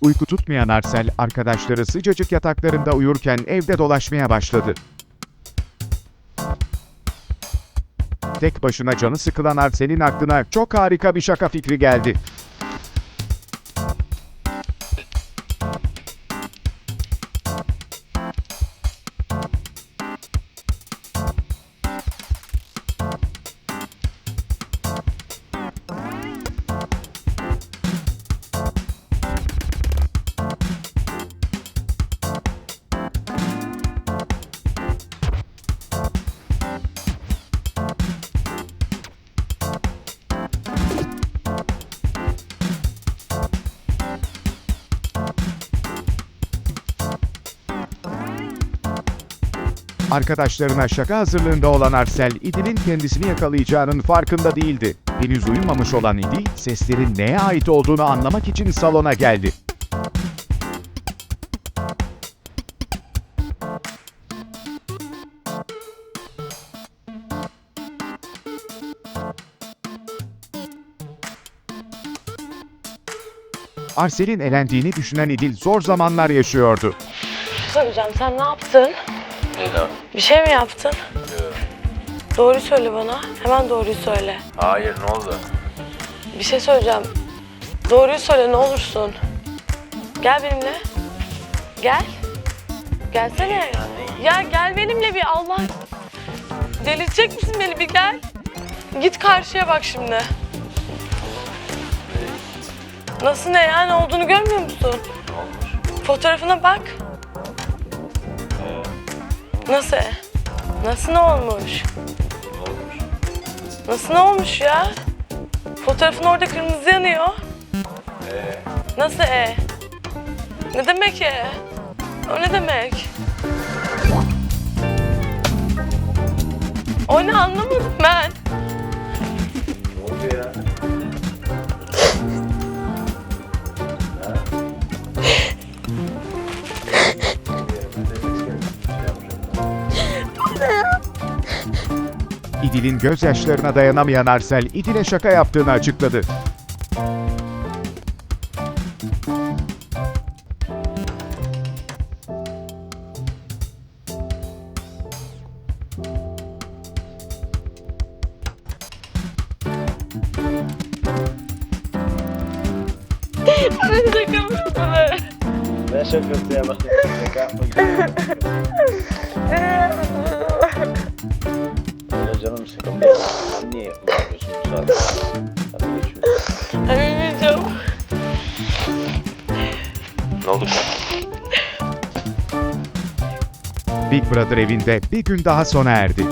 Uyku tutmayan Arsel, arkadaşları sıcacık yataklarında uyurken evde dolaşmaya başladı. Tek başına canı sıkılan Arsel'in aklına çok harika bir şaka fikri geldi. Arkadaşlarına şaka hazırlığında olan Arsel, İdil'in kendisini yakalayacağının farkında değildi. Henüz uyumamış olan İdil, seslerin neye ait olduğunu anlamak için salona geldi. Arsel'in elendiğini düşünen İdil zor zamanlar yaşıyordu. Söyleyeceğim sen ne yaptın? Neden? Bir şey mi yaptın? Doğruyu söyle bana. Hemen doğruyu söyle. Hayır ne oldu? Bir şey söyleyeceğim. Doğruyu söyle ne olursun. Gel benimle. Gel. Gelsene. Ya gel benimle bir Allah. Delirtecek misin beni bir gel. Git karşıya bak şimdi. Nasıl ne ya ne olduğunu görmüyor musun? Fotoğrafına bak. Nasıl? Nasıl ne olmuş? Ne olmuş? Nasıl ne olmuş ya? Fotoğrafın orada kırmızı yanıyor. Ee, Nasıl e? Ne demek e? O ne demek? O ne anlamadım ben. İdil'in gözyaşlarına dayanamayan Arsel, İdil'e şaka yaptığını açıkladı. Şaka mı? Ne şakası ya bak. Şaka Oldu? Big Brother evinde bir gün daha sona erdi.